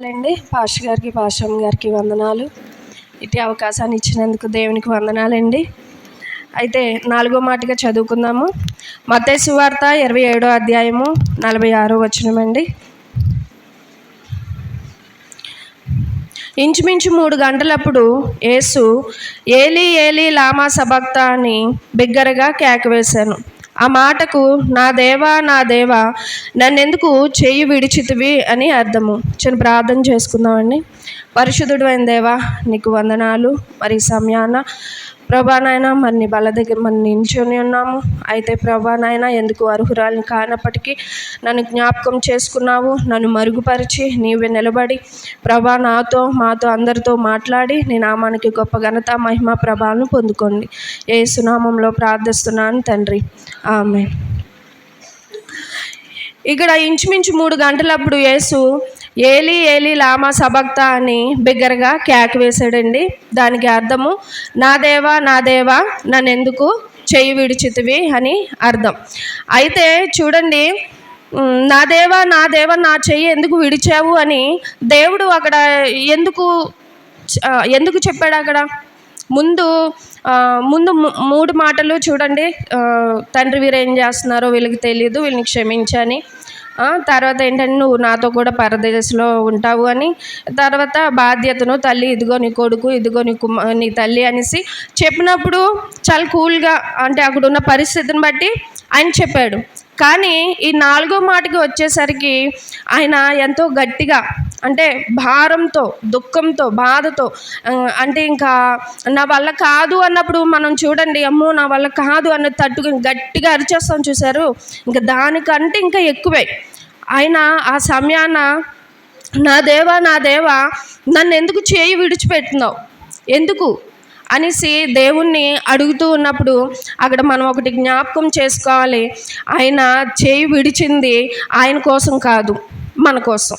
అండి. పాష గారికి పాషం గారికి వందనాలు. ఇటు అవకాశాన్ని ఇచ్చినందుకు దేవునికి వందనాలండి. అయితే నాలుగో మాటగా చదువుకుందాము. మత్తయి వార్త ఇరవై ఏడో అధ్యాయము నలభై ఆరో వచ్చినమండి ఇంచుమించు మూడు గంటలప్పుడు యేసు ఏలి ఏలి లామా సబక్త అని బిగ్గరగా కేకవేశాను. ఆ మాటకు నా దేవా నా దేవా నన్నెందుకు చెయ్యి విడిచితివి? అని అర్థము. చిన్న ప్రార్థన చేసుకుందామండి. పరిశుద్ధుడు అయిన దేవా నీకు వందనాలు. మరి సమయాన ప్రభా నాయన మరి నీ బల దగ్గర మనం నించుని ఉన్నాము. అయితే ప్రభా నాయన ఎందుకు అర్హురాలని కానప్పటికీ నన్ను జ్ఞాపకం చేసుకున్నావు నన్ను మరుగుపరిచి నీవే నిలబడి ప్రభా నాతో మాతో అందరితో మాట్లాడి నీ నామానికి గొప్ప ఘనత మహిమ ప్రభావం పొందుకోండి. ఏ సునామంలో ప్రార్థిస్తున్నాను తండ్రి. ఆమె ఇక్కడ ఇంచుమించు మూడు గంటలప్పుడు యేసు ఏలి ఏలి లామా సబక్త అని బిగ్గరగా కేక వేశాడండి. దానికి అర్థము నా దేవా నా దేవా నన్ను ఎందుకు చెయ్యి విడిచితివి అని అర్థం. అయితే చూడండి నా దేవా నా దేవా నా చెయ్యి ఎందుకు విడిచావు అని దేవుడు అక్కడ ఎందుకు ఎందుకు చెప్పాడు అక్కడ? ముందు ముందు మూడు మాటలు చూడండి. తండ్రి వీరు ఏం చేస్తున్నారో వీళ్ళకి తెలియదు వీళ్ళని క్షమించని. తర్వాత ఏంటంటే నువ్వు నాతో కూడా పరదేశంలో ఉంటావు అని తర్వాత బాధ్యతను తల్లి ఇదిగో నీ కొడుకు ఇదిగో నీ కుమ నీ తల్లి అనేసి చెప్పినప్పుడు చాలా కూల్గా అంటే అక్కడ ఉన్న పరిస్థితిని బట్టి ఆయన చెప్పాడు. కానీ ఈ నాలుగో మాటకి వచ్చేసరికి ఆయన ఎంతో గట్టిగా అంటే భారంతో దుఃఖంతో బాధతో అంటే ఇంకా నా వల్ల కాదు అన్నప్పుడు మనం చూడండి అమ్మో నా వల్ల కాదు అన్న తట్టుకుని గట్టిగా అరిచేస్తాం చూశారు. ఇంకా దానికంటే ఇంకా ఎక్కువే. ఆయన ఆ సమయాన నా దేవా నా దేవా నన్ను ఎందుకు చేయి విడిచిపెట్టినావు? ఎందుకు? అనేసి దేవుణ్ణి అడుగుతూ ఉన్నప్పుడు అక్కడ మనం ఒకటి జ్ఞాపకం చేసుకోవాలి. ఆయన చేయి విడిచింది ఆయన కోసం కాదు మన కోసం.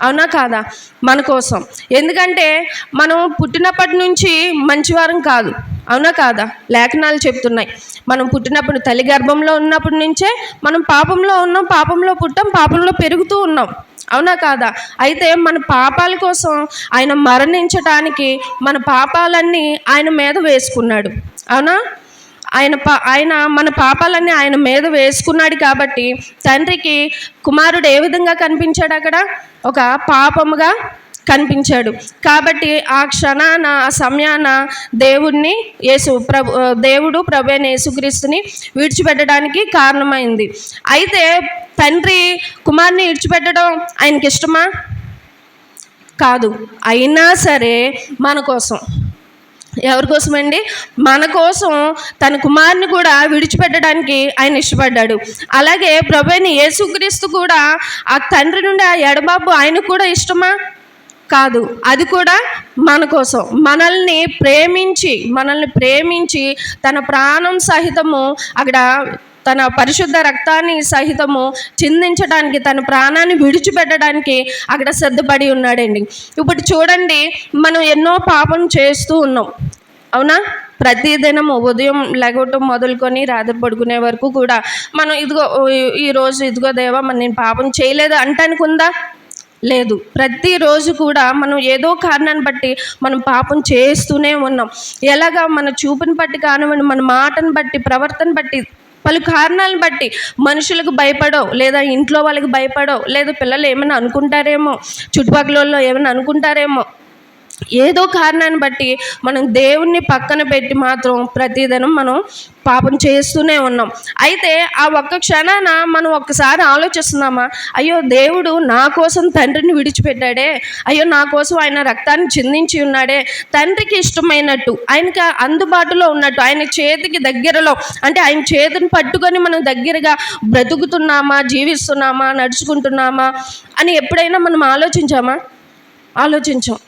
అవునా కాదా? మన కోసం. ఎందుకంటే మనం పుట్టినప్పటి నుంచి మంచివారం కాదు. అవునా కాదా? లేఖనాలు చెప్తున్నాయి. మనం పుట్టినప్పుడు తల్లి గర్భంలో ఉన్నప్పటి నుంచే మనం పాపంలో ఉన్నాం పాపంలో పుట్టాం పాపంలో పెరుగుతూ ఉన్నాం. అవునా కాదా? అయితే మన పాపాల కోసం ఆయన మరణించటానికి మన పాపాలన్నీ ఆయన మీద వేసుకున్నాడు. అవునా? ఆయన పా ఆయన మన పాపాలన్నీ ఆయన మీద వేసుకున్నాడు కాబట్టి తండ్రికి కుమారుడు ఏ విధంగా కనిపించాడు అక్కడ? ఒక పాపముగా కనిపించాడు. కాబట్టి ఆ క్షణాన ఆ సమయాన దేవుణ్ణి యేసు ప్రభు దేవుడు ప్రభు అయిన యేసుక్రీస్తుని విడిచిపెట్టడానికి కారణమైంది. అయితే తండ్రి కుమార్ని విడిచిపెట్టడం ఆయనకి ఇష్టమా? కాదు. అయినా సరే మన కోసం. ఎవరికోసమండి మన కోసం తన కుమారుని కూడా విడిచిపెట్టడానికి ఆయన ఇష్టపడ్డాడు. అలాగే ప్రభుని యేసుక్రీస్తు కూడా ఆ తండ్రి నుండి ఆ ఎడబాబు ఆయనకు కూడా ఇష్టమా? కాదు. అది కూడా మన కోసం. మనల్ని ప్రేమించి మనల్ని ప్రేమించి తన ప్రాణం సహితము అక్కడ తన పరిశుద్ధ రక్తాన్ని సహితము చిందించడానికి తన ప్రాణాన్ని విడిచిపెట్టడానికి అక్కడ సిద్ధపడి ఉన్నాడండి. ఇప్పుడు చూడండి మనం ఎన్నో పాపం చేస్తూ ఉన్నాం. అవునా? ప్రతిదినం ఉదయం లెగవటం మొదలుకొని రాత్రి పడుకునే వరకు కూడా మనం ఇదిగో ఈరోజు ఇదిగో దేవా మరి నేను పాపం చేయలేదు అంటానికి ఉందా? లేదు. ప్రతిరోజు కూడా మనం ఏదో కారణాన్ని బట్టి మనం పాపం చేస్తూనే ఉన్నాం. ఎలాగా మన చూపుని బట్టి కానివ్వండి మన మాటను బట్టి ప్రవర్తన బట్టి పలు కారణాలను బట్టి మనుషులకు భయపడో లేదా ఇంట్లో వాళ్ళకి భయపడో లేదా పిల్లలు ఏమైనా అనుకుంటారేమో చుట్టుపక్కల వాళ్ళు ఏమైనా అనుకుంటారేమో. ఏదో కారణాన్ని బట్టి మనం దేవుణ్ణి పక్కన పెట్టి మాత్రం ప్రతిదినం మనం పాపం చేస్తూనే ఉన్నాం. అయితే ఆ ఒక్క క్షణాన మనం ఒక్కసారి ఆలోచిస్తున్నామా? అయ్యో దేవుడు నా కోసం తండ్రిని విడిచిపెట్టాడే. అయ్యో నా కోసం ఆయన రక్తాన్ని చిందించి ఉన్నాడే. తండ్రికి ఇష్టమైనట్టు ఆయనకి అందుబాటులో ఉన్నట్టు ఆయన చేతికి దగ్గరలో అంటే ఆయన చేతిని పట్టుకొని మనం దగ్గరగా బ్రతుకుతున్నామా జీవిస్తున్నామా నడుచుకుంటున్నామా అని ఎప్పుడైనా మనం ఆలోచించామా? ఆలోచించాం.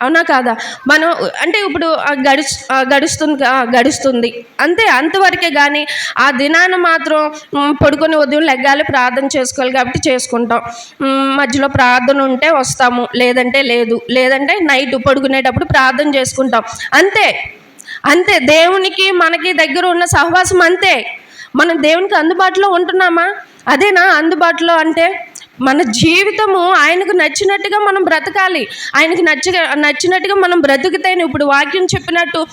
అవునా కాదా? మనం అంటే ఇప్పుడు గడుచు గడుస్తుంది గడుస్తుంది. అంతే అంతవరకే కానీ ఆ దినాన మాత్రం పడుకొని ఉదయం లెగ్గాలి ప్రార్థన చేసుకోవాలి కాబట్టి చేసుకుంటాం. మధ్యలో ప్రార్థన ఉంటే వస్తాము. లేదంటే లేదు. లేదంటే నైట్ పడుకునేటప్పుడు ప్రార్థన చేసుకుంటాం. అంతే. అంతే. దేవునికి మనకి దగ్గర ఉన్న సహవాసం అంతే. మనం దేవునికి అందుబాటులో ఉంటున్నామా? అదేనా? అందుబాటులో అంటే మన జీవితము ఆయనకు నచ్చినట్టుగా మనం బ్రతకాలి. ఆయనకు నచ్చ నచ్చినట్టుగా మనం బ్రతికితేనే ఇప్పుడు వాక్యం చెప్పినట్టు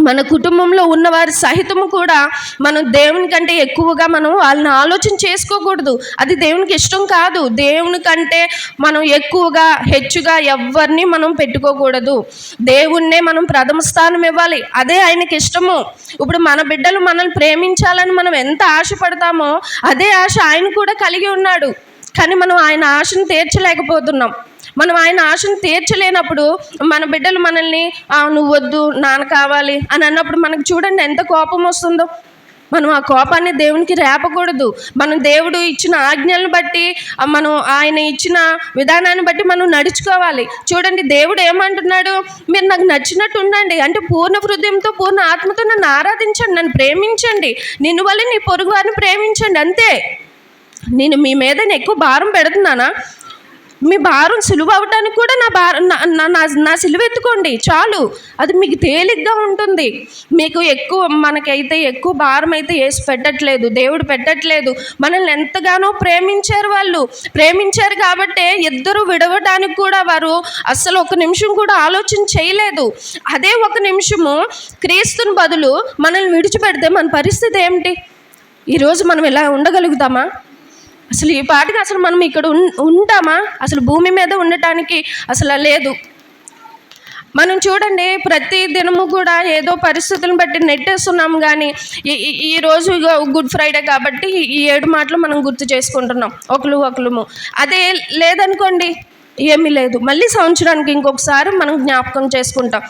మన కుటుంబంలో ఉన్నవారి సహితము కూడా మనం దేవుని కంటే ఎక్కువగా మనం వాళ్ళని ఆలోచన చేసుకోకూడదు. అది దేవునికి ఇష్టం కాదు. దేవుని కంటే మనం ఎక్కువగా హెచ్చుగా ఎవరిని మనం పెట్టుకోకూడదు. దేవుణ్ణే మనం ప్రథమ స్థానం ఇవ్వాలి. అదే ఆయనకి ఇష్టము. ఇప్పుడు మన బిడ్డలు మనల్ని ప్రేమించాలని మనం ఎంత ఆశపడతామో అదే ఆశ ఆయన కూడా కలిగి ఉన్నాడు. కానీ మనం ఆయన ఆశను తీర్చలేకపోతున్నాం. మనం ఆయన ఆశను తీర్చలేనప్పుడు మన బిడ్డలు మనల్ని నువ్వు వద్దు నాన్న కావాలి అని అన్నప్పుడు మనకు చూడండి ఎంత కోపం వస్తుందో. మనం ఆ కోపాన్ని దేవునికి రేపకూడదు. మనం దేవుడు ఇచ్చిన ఆజ్ఞలను బట్టి మనం ఆయన ఇచ్చిన విధానాన్ని బట్టి మనం నడుచుకోవాలి. చూడండి దేవుడు ఏమంటున్నాడు? మీరు నాకు నచ్చినట్టు ఉండండి. అంటే పూర్ణ హృదయంతో పూర్ణ ఆత్మతో నన్ను ఆరాధించండి. నన్ను ప్రేమించండి. నిన్ను వల్ల నీ పొరుగు వారిని ప్రేమించండి. అంతే. నేను మీ మీద ఎక్కువ భారం పెడుతున్నానా? మీ భారం సులువు అవడానికి కూడా నా భారం నా నా- నా సిలువ ఎత్తుకోండి చాలు. అది మీకు తేలిగ్గా ఉంటుంది. మీకు ఎక్కువ మనకైతే ఎక్కువ భారం అయితే వేసి పెట్టట్లేదు దేవుడు పెట్టట్లేదు. మనల్ని ఎంతగానో ప్రేమించారు వాళ్ళు. ప్రేమించారు కాబట్టే ఇద్దరు విడవడానికి కూడా వారు అస్సలు ఒక నిమిషం కూడా ఆలోచన చేయలేదు. అదే ఒక నిమిషము క్రీస్తుని బదులు మనల్ని విడిచిపెడితే మన పరిస్థితి ఏమిటి? ఈరోజు మనం ఇలా ఉండగలుగుతామా? అసలు ఈ పాటికి అసలు మనం ఇక్కడ ఉన్- ఉంటామా? అసలు భూమి మీద ఉండటానికి అసలు లేదు. మనం చూడండి ప్రతి దినము కూడా ఏదో పరిస్థితులను బట్టి నెట్టేస్తున్నాం కానీ ఈ ఈ- రోజు గుడ్ ఫ్రైడే కాబట్టి ఈ ఏడు మాటలు మనం గుర్తు చేసుకుంటున్నాం ఒకరు ఒకరుము అదే లేదనుకోండి ఏమీ లేదు. మళ్ళీ సంవత్సరానికి ఇంకొకసారి మనం జ్ఞాపకం చేసుకుంటాం.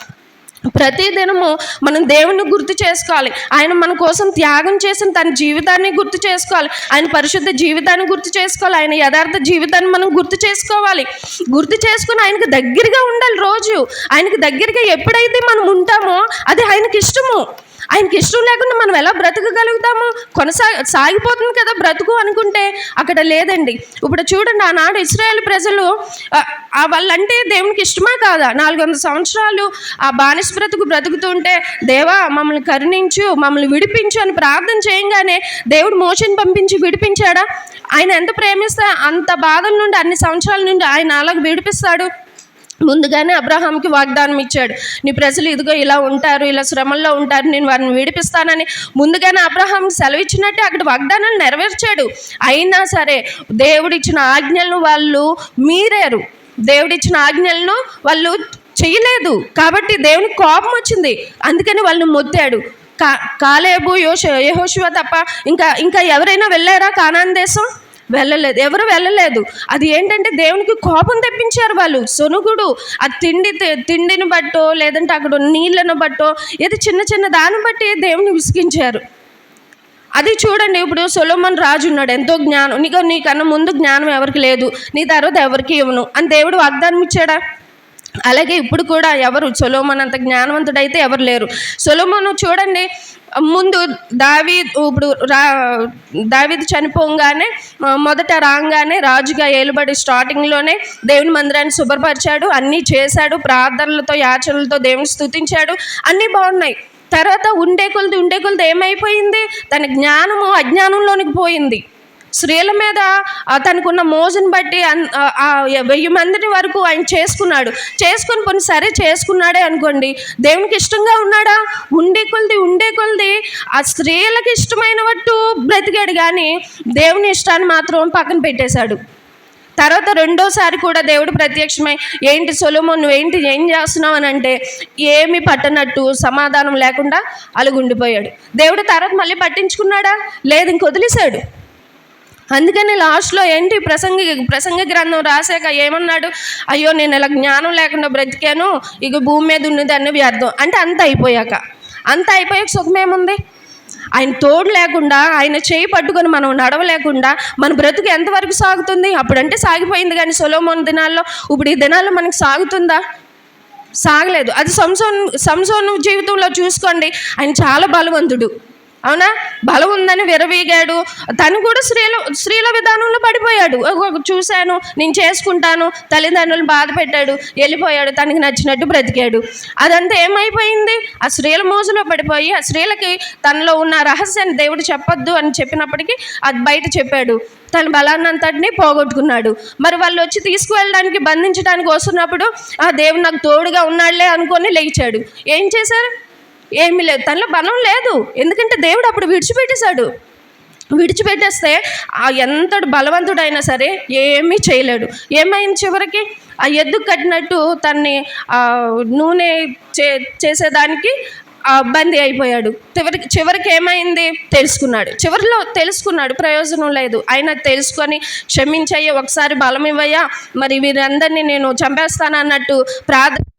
ప్రతిదినము మనం దేవుని గుర్తు చేసుకోవాలి. ఆయన మన కోసం త్యాగం చేసిన తన జీవితాన్ని గుర్తు చేసుకోవాలి. ఆయన పరిశుద్ధ జీవితాన్ని గుర్తు చేసుకోవాలి. ఆయన యథార్థ జీవితాన్ని మనం గుర్తు చేసుకోవాలి. గుర్తు చేసుకుని ఆయనకు దగ్గరగా ఉండాలి రోజు. ఆయనకు దగ్గరగా ఎప్పుడైతే మనం ఉంటామో అది ఆయనకి ఇష్టము. ఆయనకి ఇష్టం లేకుండా మనం ఎలా బ్రతకగలుగుతాము? కొనసాగ సాగిపోతుంది కదా బ్రతుకు అనుకుంటే అక్కడ లేదండి. ఇప్పుడు చూడండి ఆనాడు ఇస్రాయేల్ ప్రజలు ఆ, వాళ్ళంటే దేవునికి ఇష్టమా కాదా? నాలుగు వందల సంవత్సరాలు ఆ బానిస బ్రతుకు బ్రతుకుతుంటే దేవా మమ్మల్ని కరుణించు మమ్మల్ని విడిపించు అని ప్రార్థన చేయంగానే దేవుడు మోషన్ పంపించి విడిపించాడా? ఆయన ఎంత ప్రేమిస్తా అంత బాధల నుండి అన్ని సంవత్సరాల నుండి ఆయన అలాగ విడిపిస్తాడు? ముందుగానే అబ్రహాంకి వాగ్దానం ఇచ్చాడు. నీ ప్రజలు ఇదిగో ఇలా ఉంటారు ఇలా శ్రమల్లో ఉంటారు నేను వారిని విడిపిస్తానని. ముందుగానే అబ్రహాం సెలవు ఇచ్చినట్టే అక్కడ వాగ్దానాలు నెరవేర్చాడు. అయినా సరే దేవుడిచ్చిన ఆజ్ఞలను వాళ్ళు మీరారు. దేవుడిచ్చిన ఆజ్ఞలను వాళ్ళు చేయలేదు కాబట్టి దేవునికి కోపం వచ్చింది. అందుకని వాళ్ళని మొద్దాడు కా కాలేబు యోష యహోశివ తప్ప ఇంకా ఇంకా ఎవరైనా వెళ్ళారా కానాన్ దేశం? వెళ్ళలేదు. ఎవరు వెళ్ళలేదు. అది ఏంటంటే దేవునికి కోపం తెప్పించారు వాళ్ళు. సొనుగుడు ఆ తిండి తి- తిండిని బట్టో లేదంటే అక్కడ ఉన్న నీళ్ళను బట్టో ఏదో చిన్న చిన్న దాన్ని బట్టి దేవుని విసిగించారు. అది చూడండి. ఇప్పుడు సొలోమన్ రాజు ఉన్నాడు. ఎంతో జ్ఞానం. నీకు నీకన్నా ముందు జ్ఞానం ఎవరికి లేదు. నీ తర్వాత ఎవరికి ఇవ్వను. అని దేవుడు వాగ్దానం ఇచ్చాడా అలాగే ఇప్పుడు కూడా ఎవరు సొలోమన్ అంత జ్ఞానవంతుడైతే ఎవరు లేరు. సొలోమను చూడండి ముందు దావీ ఇప్పుడు రా దావీది చనిపోగానే మొదట రాగానే రాజుగా ఏలుబడి స్టార్టింగ్లోనే దేవుని మందిరాన్ని శుభ్రపరిచాడు అన్నీ చేశాడు ప్రార్థనలతో యాచనలతో దేవుని స్థుతించాడు అన్నీ బాగున్నాయి. తర్వాత ఉండే కొలది ఉండే కొలది ఏమైపోయింది? తన జ్ఞానము అజ్ఞానంలోనికి పోయింది. స్త్రీల మీద తనకున్న మోజుని బట్టి వెయ్యి మందిని వరకు ఆయన చేసుకున్నాడు. చేసుకొని పోనీ సరే చేసుకున్నాడే అనుకోండి దేవునికి ఇష్టంగా ఉన్నాడా? ఉండే కొలది ఉండే కొలది ఆ స్త్రీలకు ఇష్టమైన వట్టు బ్రతికాడు కానీ దేవుని ఇష్టాన్ని మాత్రం పక్కన పెట్టేశాడు. తర్వాత రెండోసారి కూడా దేవుడు ప్రత్యక్షమై ఏంటి సొలమో నువ్వేంటి ఏం చేస్తున్నావు? అని అంటే ఏమి పట్టనట్టు సమాధానం లేకుండా అలుగుండిపోయాడు. దేవుడు తర్వాత మళ్ళీ పట్టించుకున్నాడా? లేదు ఇంక వదిలేశాడు. అందుకని లాస్ట్లో ఏంటి ప్రసంగి ప్రసంగ గ్రంథం రాశాక ఏమన్నాడు? అయ్యో నేను ఇలా జ్ఞానం లేకుండా బ్రతికాను ఇక భూమి మీద ఉన్నదాన్ని వ్యర్థం. అంటే అంత అయిపోయాక. అంత అయిపోయాక సుఖమేముంది ఆయన తోడు లేకుండా ఆయన చేయి పట్టుకొని మనం నడవలేకుండా మన బ్రతుకు ఎంతవరకు సాగుతుంది? అప్పుడంటే సాగిపోయింది కానీ సొలోమోన్ దినాల్లో ఇప్పుడు ఈ దినాల్లో మనకి సాగుతుందా? సాగలేదు. అది సంసోన్ సంసోన్ జీవితంలో చూసుకోండి. ఆయన చాలా బలవంతుడు. అవునా? బలం ఉందని విరవీగాడు తను కూడా స్త్రీల స్త్రీల విధానంలో పడిపోయాడు. చూశాను నేను చేసుకుంటాను. తల్లిదండ్రులను బాధ పెట్టాడు వెళ్ళిపోయాడు తనకి నచ్చినట్టు బ్రతికాడు. అదంతా ఏమైపోయింది? ఆ స్త్రీల మోజులో పడిపోయి ఆ స్త్రీలకి తనలో ఉన్న రహస్యాన్ని దేవుడు చెప్పొద్దు అని చెప్పినప్పటికీ అది బయట చెప్పాడు. తన బలాన్నంతటిని పోగొట్టుకున్నాడు. మరి వాళ్ళు వచ్చి తీసుకువెళ్ళడానికి బంధించడానికి వస్తున్నప్పుడు ఆ దేవుడు నాకు తోడుగా ఉన్నాడులే అనుకొని లేచాడు. ఏం చేశారు? ఏమీ లేదు. తనలో బలం లేదు. ఎందుకంటే దేవుడు అప్పుడు విడిచిపెట్టేశాడు. విడిచిపెట్టేస్తే ఆ ఎంతటి బలవంతుడైనా సరే ఏమీ చేయలేడు. ఏమైంది చివరికి? ఆ ఎద్దు కట్టినట్టు తన్ని ఆ, నూనె చే చేసేదానికి బందీ అయిపోయాడు. చివరికి చివరికి ఏమైంది? తెలుసుకున్నాడు. చివరిలో తెలుసుకున్నాడు. ప్రయోజనం లేదు. ఆయన తెలుసుకొని క్షమించయ్య ఒకసారి బలం ఇవ్వయ్యా. మరి వీరందరినీ నేను చంపేస్తాను అన్నట్టు ప్రార్థన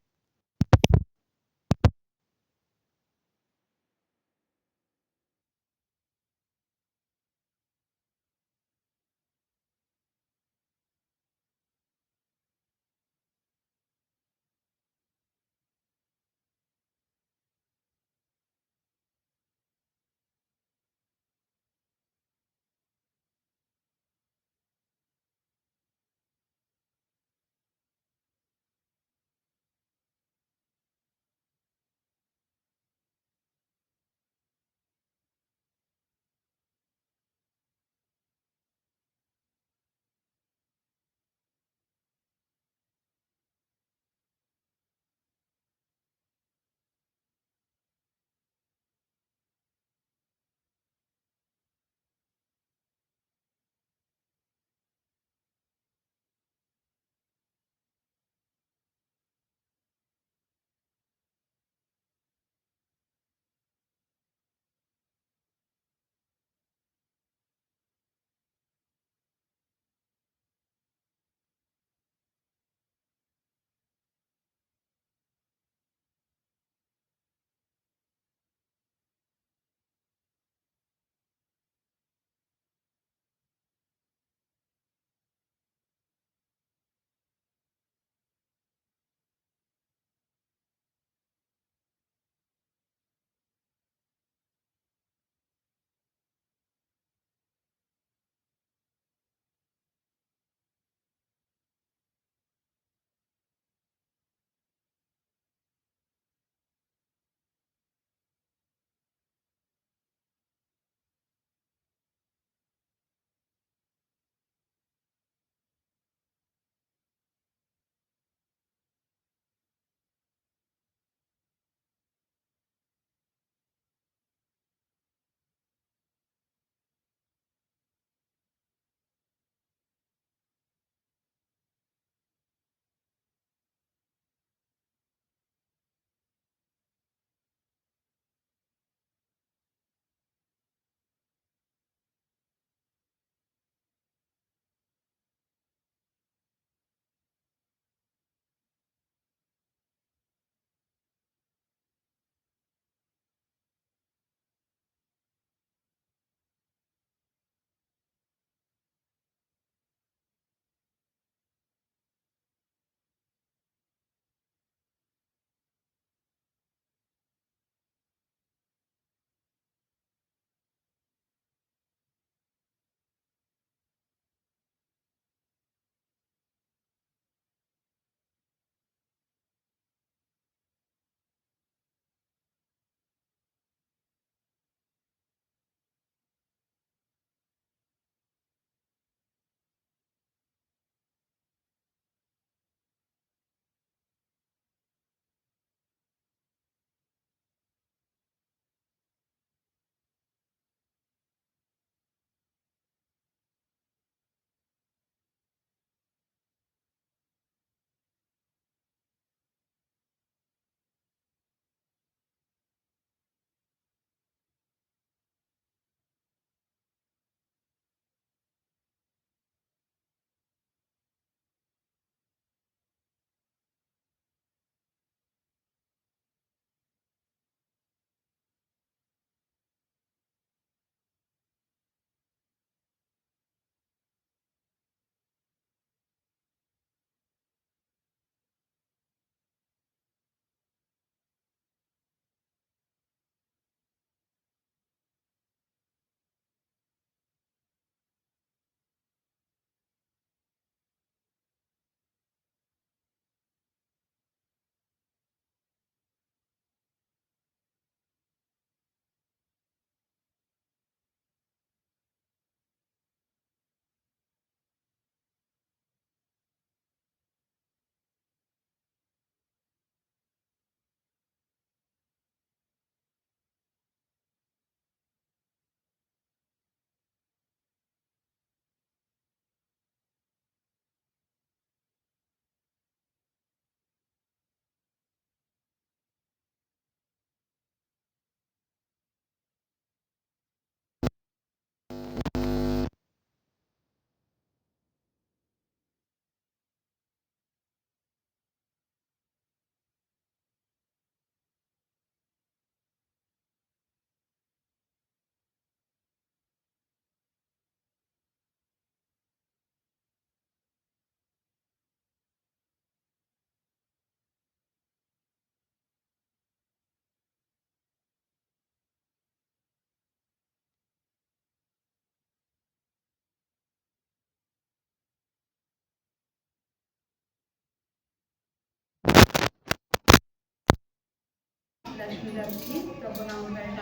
లక్ష్మి గారికి ప్రభు నామపేట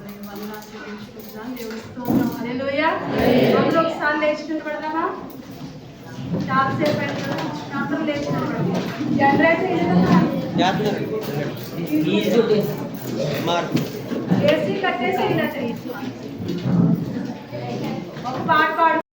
నేను వందనాలు చెల్లించుకుంటున్నాను దేవుడి స్తోత్రం హల్లెలూయా అందరూ ఒకసారి లేచి నిలబడదామా చాలాసేపు అయింది కదా అందరూ లేచి నిలబడదాం జనరేటర్ ఏసీ కట్టేసి ఒక పాట పాడు